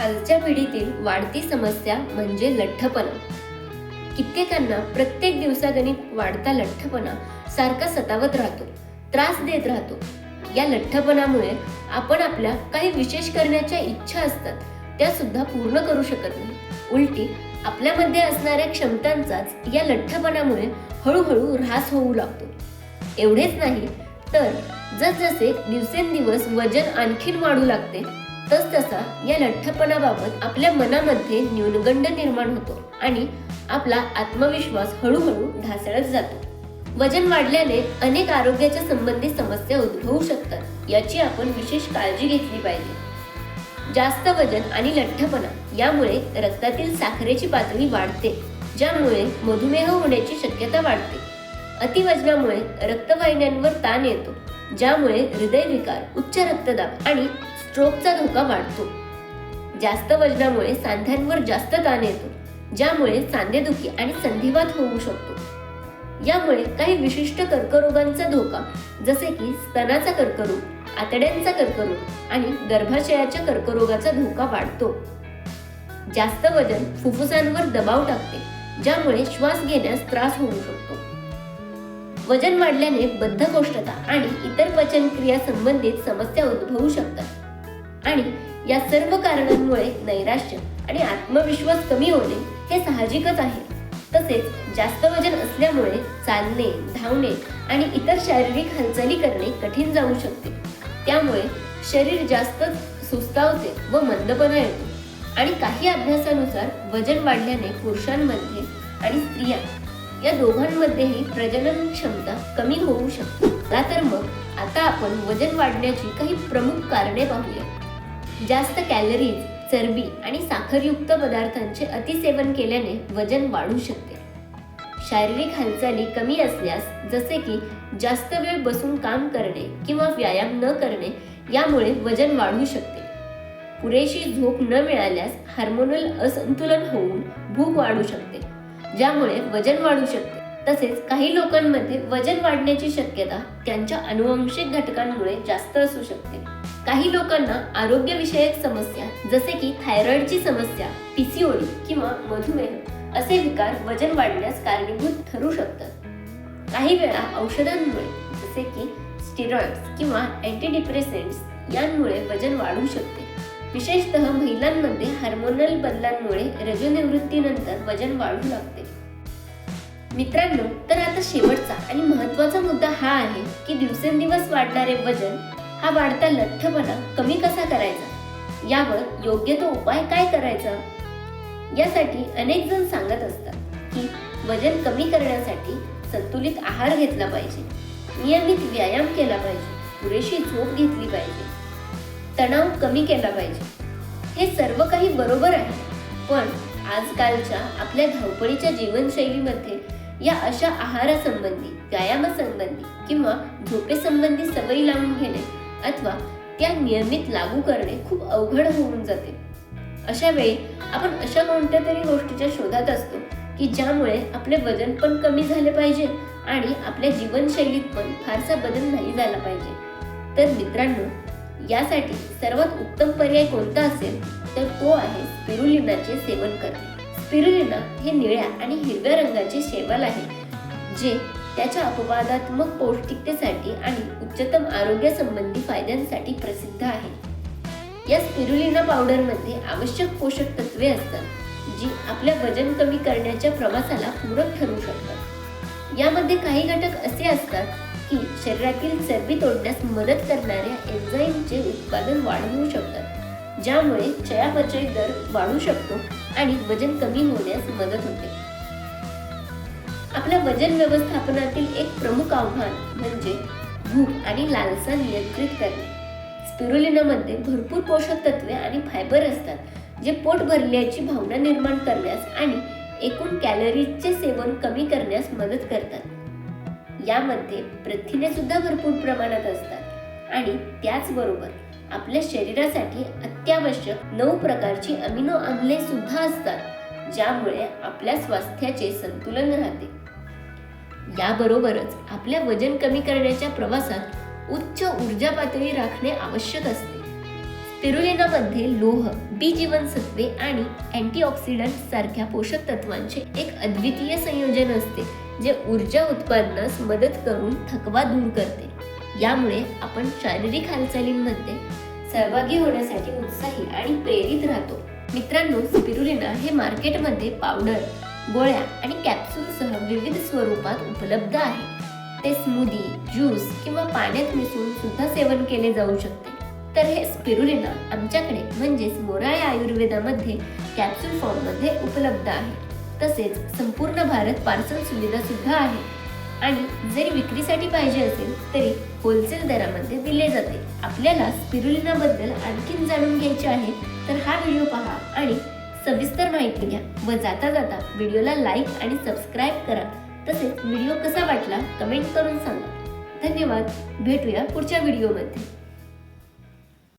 आजच्या पिढीतील वाढती समस्या म्हणजे लठ्ठपणा. कित्येकांना प्रत्येक दिवसागणित वाढता लठ्ठपणा सारखा सतावत राहतो त्रास देत राहतो. या लठ्ठपणामुळे आपण आपल्या काही विशेष करण्याच्या इच्छा असतात त्या सुद्धा पूर्ण करू शकत नाही. उलटी आपल्यामध्ये असणाऱ्या क्षमतांचाच या लठ्ठपणामुळे हळूहळू ऱ्हास होऊ लागतो. एवढेच नाही तर जसजसे दिवसेंदिवस वजन आणखीन वाढू लागते तसतसा या लठ्ठपणाबाबत आपल्या मनामध्ये न्यूनगंड निर्माण होतो आणि आपला आत्मविश्वास हळूहळू ढासळत जातो. वजन वाढल्याने अनेक आरोग्याच्या संबंधित समस्या उद्भवू शकतात याची आपण विशेष काळजी घेतली पाहिजे. जास्त वजन आणि लठ्ठपणा यामुळे रक्तातील साखरेची पातळी वाढते ज्यामुळे मधुमेह होण्याची शक्यता वाढते. अतिवजनामुळे रक्तवाहिन्यांवर ताण येतो ज्यामुळे हृदयविकार उच्च रक्तदाब आणि स्ट्रोकचा धोका वाढतो. जास्त वजनामुळे सांध्यांवर जास्त ताण येतो ज्यामुळे सांधेदुखी आणि संधिवात होऊ शकतो. यामुळे काही विशिष्ट कर्करोगांचा धोका जसे की स्तनाचा कर्करोग आतड्यांचा कर्करोग आणि गर्भाशयाच्या कर्करोगाचा धोका वाढतो. जास्त वजन फुफ्फुसांवर दबाव टाकते ज्यामुळे श्वास घेण्यास त्रास होऊ शकतो. वजन वाढल्याने बद्धकोष्ठता आणि इतर पचनक्रिया संबंधित समस्या उद्भवू शकतात. आणि या सर्व कारणांमुळे नैराश्य आणि आत्मविश्वास कमी होणे हे साहजिकच आहे. तसेच जास्त वजन असल्यामुळे चालणे धावणे आणि इतर शारीरिक हालचाली करणे कठीण जाऊ शकते. त्यामुळे शरीर जास्त सुस्तावते व मंदपणा येतो. आणि काही अभ्यासानुसार वजन वाढल्याने पुरुषांमध्ये आणि स्त्रिया या दोघांमध्येही प्रजनन क्षमता कमी होऊ शकते. तर मग आता आपण वजन वाढण्याची काही प्रमुख कारणे पाहूया. जास्त कॅलरीज चरबी आणि साखरयुक्त पदार्थांचे अतिसेवन केल्याने वजन वाढू शकते. शारीरिक हालचाली कमी असल्यास जसे की जास्त वेळ बसून काम करणे किंवा व्यायाम न करणे यामुळे वजन वाढू शकते. पुरेशी झोप न मिळाल्यास हार्मोनल असंतुलन होऊन भूक वाढू शकते ज्यामुळे वजन वाढू शकते. तसेच काही लोकांमध्ये वजन वाढण्याची शक्यता त्यांच्या अनुवंशिक घटकांमुळे जास्त असू शकते. काही लोकांना आरोग्यविषयक समस्या जसे की थायरॉइडची समस्या पीसीओडी किंवा मधुमेह असे विकार वजन वाढण्यास कारणीभूत ठरू शकतात. काही वेळा औषधांमुळे जसे की स्टिरॉइड्स किंवा अँटीडिप्रेसेंट्स यांमुळे वजन वाढू शकते. विशेषतः महिलांमध्ये हार्मोनल बदलांमुळे रजनिवृत्तीनंतर वजन वाढू लागते. मित्रांनो तर आता शेवटचा आणि महत्त्वाचा मुद्दा हा आहे की दिवसेंदिवस वाढणारे वजन हा वाढता लठ्ठपणा कमी कसा करायचा? यावर योग्य तो उपाय काय करायचा? यासाठी अनेक जण सांगत असतात की वजन कमी करण्यासाठी संतुलित आहार घेतला पाहिजे नियमित व्यायाम केला पाहिजे पुरेशी झोप घेतली पाहिजे तणाव कमी केला पाहिजे. हे सर्व काही बरोबर आहे पण आजकालच्या आपल्या धावपळीच्या जीवनशैलीमध्ये या अशा आहारासंबंधी व्यायामासंबंधी किंवा झोपेसंबंधी सवयी लावून घेणे अथवा त्या नियमित लागू करणे खूप अवघड होऊन जाते. अशा वेळी आपण अशा कोणत्या तरी गोष्टीच्या शोधात असतो की ज्यामुळे आपले वजन पण कमी झाले पाहिजे आणि आपल्या जीवनशैलीत पण फारसा बदल नाही झाला पाहिजे. तर मित्रांनो यासाठी सर्वात उत्तम पर्याय कोणता असेल तर तो आहे स्पिरुलिनाचे सेवन करणे. स्पिरुलिना हे निळ्या आणि हिरव्या रंगाचे शैवाल आहे जे त्याच्या अपवादात्मक पौष्टिकतेसाठी आणि उच्चतम आरोग्यासंबंधी फायद्यांसाठी प्रसिद्ध आहे. या स्पिरुलिना पावडरमध्ये आवश्यक पोषक तत्वे असतात जी आपल्या वजन कमी करण्याच्या प्रवासाला पूरक ठरू शकतात. यामध्ये काही घटक असे असतात की शरीरातील चरबी तोडण्यास मदत करणाऱ्या एन्झाईमचे उत्पादन वाढवू शकतात. ज्यामुळे चयापचय दर वाढू शकतो आणि वजन कमी होण्यास मदत होते. आपल्या वजन व्यवस्थापनातील एक प्रमुख आव्हान म्हणजे भूक आणि लालसा नियंत्रित करणे. स्पिरुलिनामध्ये भरपूर पोषक तत्वे आणि फायबर असतात जे पोट भरल्याची भावना निर्माण करण्यास आणि एकूण कॅलरीजचे सेवन कमी करण्यास मदत करतात. यामध्ये प्रथिने सुद्धा भरपूर प्रमाणात असतात आणि त्याचबरोबर आपल्या शरीरासाठी अत्यावश्यक नऊ प्रकारची अमिनो आम्ले सुद्धा असतात ज्यामुळे आपल्या स्वास्थ्याचे संतुलन राहते. याबरोबरच आपल्या वजन कमी करण्याच्या प्रवासात उच्च ऊर्जा पातळी राखणे आवश्यक असते. स्पिरुलिनामध्ये लोह बी जीवनसत्वे आणि अँटीऑक्सिडंट सारख्या पोषक तत्वांचे एक अद्वितीय संयोजन असते जे ऊर्जा उत्पादनास मदत करून थकवा दूर करते. यामुळे आपण शारीरिक हालचालींमध्ये सहभागी होण्यासाठी उत्साही आणि प्रेरित राहतो. मित्रांनो स्पिरुलिना हे मार्केटमध्ये पावडर गोळ्या आणि कॅप्सूलसह विविध स्वरूपात उपलब्ध आहे. ते स्मूदी ज्यूस किंवा पाण्यात मिसळून सुद्धा सेवन केले जाऊ शकते. तर हे स्पिरुलिना आमच्याकडे म्हणजेच मोराळे आयुर्वेदामध्ये कॅप्सूल फॉर्ममध्ये उपलब्ध आहे. तसेच संपूर्ण भारत पार्सल सुविधा सुद्धा आहे. आणि जरी विक्रीसाठी पाहिजे असेल तरी होलसेल दरामध्ये दिले जाते. आपल्याला स्पिरुलिनाबद्दल आणखीन जाणून घ्यायचे आहे तर हा व्हिडिओ पहा आणि सविस्तर माहिती घ्या व जाता जाता व्हिडिओला लाईक आणि सबस्क्राईब करा. तसेच व्हिडिओ कसा वाटला कमेंट करून सांगा. धन्यवाद. भेटूया पुढच्या व्हिडिओमध्ये